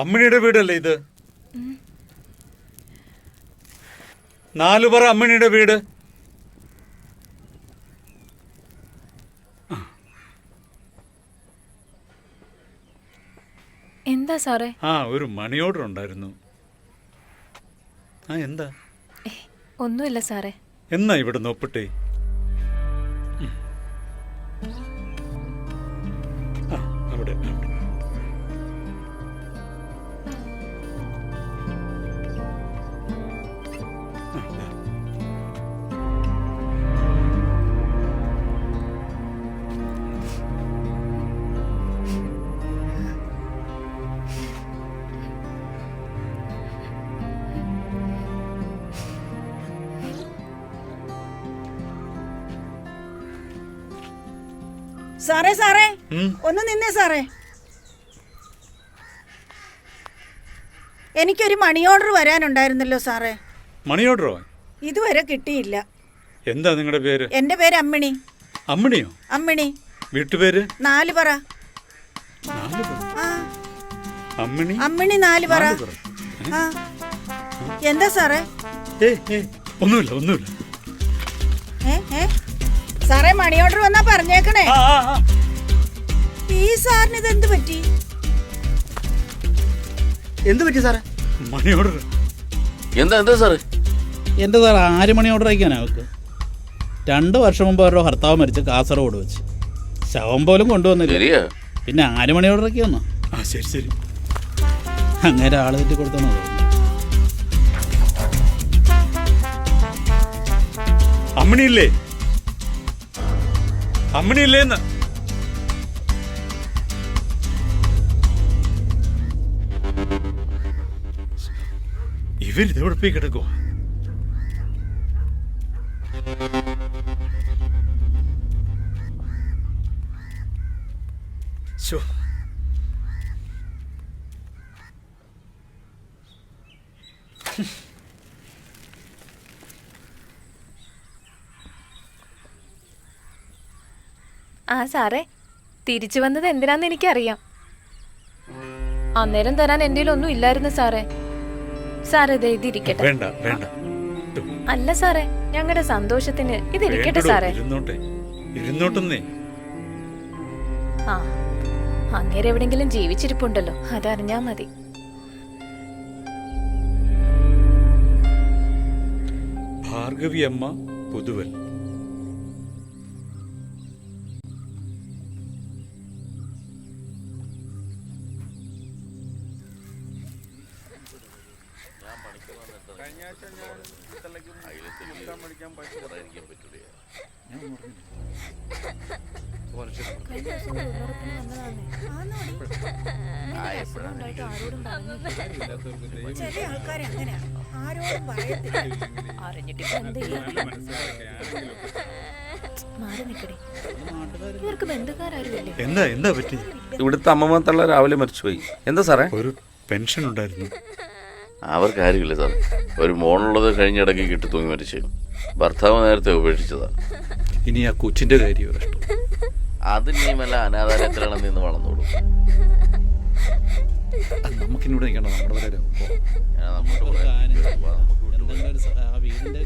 അമ്മിണിയുടെ വീടല്ലേ ഇത്? നാലു പറ അമ്മിണിയുടെ വീട്. എന്താ സാറേ? ആ ഒരു മണി ഓർഡർ ഉണ്ടായിരുന്നു. ആ എന്താ? ഒന്നുമില്ല സാറേ. എന്നാ ഇവിടെ നോപ്പിട്ടേ സാറേ സാറേ. ഒന്ന് നിന്നേ സാറേ. എനിക്കൊരു മണി ഓർഡർ വരാനുണ്ടായിരുന്നല്ലോ സാറേ. മണി ഓർഡറോ? ഇതുവരെ കിട്ടിയില്ല. എന്താ നിങ്ങളുടെ പേര്? എന്റെ പേര് അമ്മിണി. അമ്മിണിയോ? അമ്മിണി. വീട്ടുപേര്? നാല് പറ. അമ്മിണി? അമ്മിണി നാല് പറ. എന്താ സാറേ? ഒന്നുമില്ല ഒന്നുമില്ല. ഏ ഏ. സാറേ മണി ഓർഡർ വന്നാ പറഞ്ഞേക്കണേ. ഈ സാറിന് ഇത് എന്ത് പറ്റി? എന്ത് പറ്റി സാറേ? മണി ഓർഡർ എന്താ എന്താ സാറ്? എന്റെ സാർ ആര് മണി ഓർഡർ അയക്കാനാ അവർക്ക്? രണ്ട് വർഷം മുമ്പ് അവരുടെ ഭർത്താവ് മരിച്ച് കാസർഗോഡ് വെച്ച്. ശവം പോലും കൊണ്ടുവന്നില്ല. പിന്നെ ആര് മണി ഓർഡർ ഒക്കെ വന്നു ആ ശരി ശരി. അങ്ങനെ ആൾ തെറ്റി കൊടുത്തോ അമ്മിണിയില്ലേ? അമ്മിണിയില്ലേന്ന് ഇവരിതെവിടെ പോയി കിടക്കുവാ? ശോ ആ സാറേ. തിരിച്ചു വന്നത് എന്തിനാന്ന് എനിക്കറിയാം. അന്നേരം തരാൻ എന്റെ ഒന്നും ഇല്ലായിരുന്നു സാറേ. സാറേ ഇത് ഇതിരിക്കട്ടെ. വേണ്ട വേണ്ട. അല്ല സാറേ. ഞങ്ങളുടെ സന്തോഷത്തിന് ഇതിരിക്കട്ടെ സാറേ. ഇരുന്നോട്ടെ. ഇരുന്നോട്ടെന്നേ. ആ അങ്ങേരെ എവിടെങ്കിലും ജീവിച്ചിരിപ്പുണ്ടല്ലോ. അതറിഞ്ഞാ മതി. ഭാർഗവി അമ്മ പുതുവൽ ചില ആൾക്കാരെ അങ്ങനെ ആരോടും അറിഞ്ഞിട്ട് എന്ത്? മാറി ഇവർക്ക് എന്താ എന്താ പറ്റി? ഇവിടുത്തെ അമ്മമാത്തുള്ള തള്ള രാവിലെ മരിച്ചുപോയി. എന്താ സാറേ? ഒരു പെൻഷൻ ഉണ്ടായിരുന്നു. അവർക്ക് കാര്യമില്ല സാർ. ഒരു മോണുള്ളത് കഴിഞ്ഞിടയ്ക്ക് കിട്ടി തൂങ്ങി മരിച്ചു ഭർത്താവ് നേരത്തെ ഉപേക്ഷിച്ചതാ. ഇനി ആ കൊച്ചിന്റെ കാര്യം കഷ്ടം അത് നീ വല്ല അനാഥാലയത്തിലാണ് നിന്ന് വളർന്നോളൂ. നമുക്കിന്നൂടെ നിൽക്കണം നമ്മുടെ വരെ നമുക്ക് ആ വീടിന്റെ